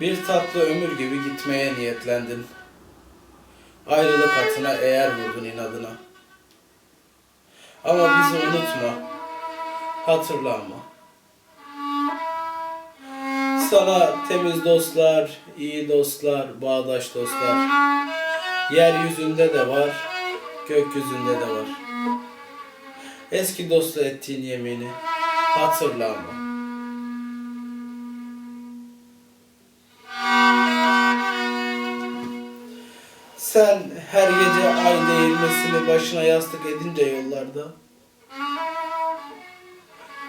Bir tatlı ömür gibi gitmeye niyetlendin. Ayrılık hatına eğer vurdun inadına. Ama bizi unutma, hatırla ama. Sana temiz dostlar, iyi dostlar, bağdaş dostlar. Yeryüzünde de var, gökyüzünde de var. Eski dostla ettiğin yemini hatırla Sen her gece ay değirmesini başına yastık edince yollarda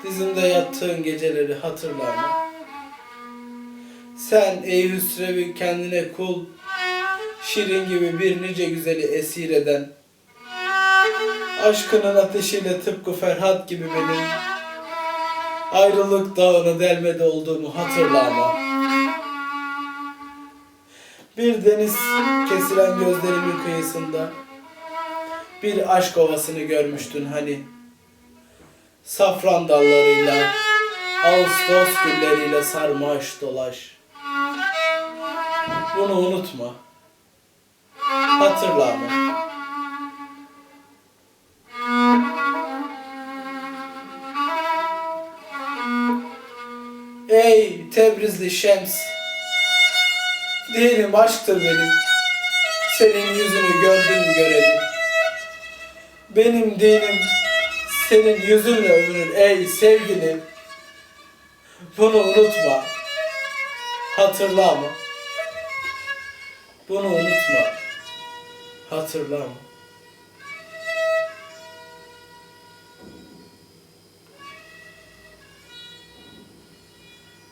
Dizimde yattığın geceleri hatırla ama Sen ey hüsrevi kendine kul Şirin gibi bir nice güzeli esir eden Aşkının ateşiyle tıpkı Ferhat gibi benim Ayrılık dağına delmede olduğumu hatırla ama bir deniz kesilen gözlerimin kıyısında bir aşk ovasını görmüştün hani. Safran dallarıyla, Ağustos gülleriyle sarmaş dolaş. Bunu unutma. Hatırla ama. Ey Tebrizli Şems! Dinim aşktır benim. Senin yüzünü gördüm görelim. Benim dinim senin yüzünle övünür ey sevgilim. Bunu unutma. Hatırla ama. Bunu unutma. Hatırla ama.